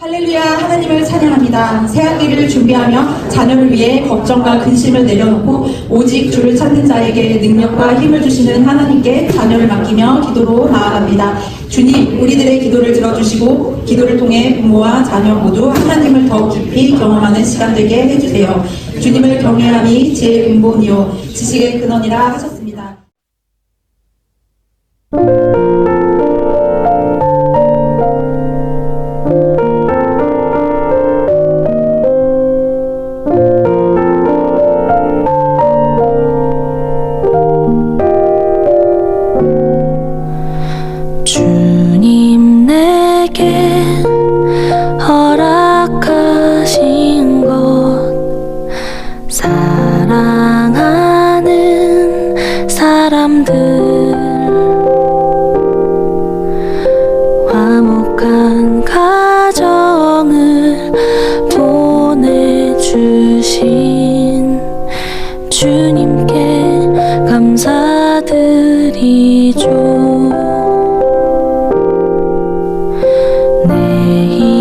할렐루야 하나님을 찬양합니다. 새학기를 준비하며 자녀를 위해 걱정과 근심을 내려놓고 오직 주를 찾는 자에게 능력과 힘을 주시는 하나님께 자녀를 맡기며 기도로 나아갑니다. 주님 우리들의 기도를 들어주시고 기도를 통해 부모와 자녀 모두 하나님을 더욱 깊이 경험하는 시간 되게 해주세요. 주님을 경외함이 제 근본이요 지식의 근원이라 하셨습니다. 사랑하는 사람들. 화목한 가정을 보내주신 주님께 감사드리죠. 내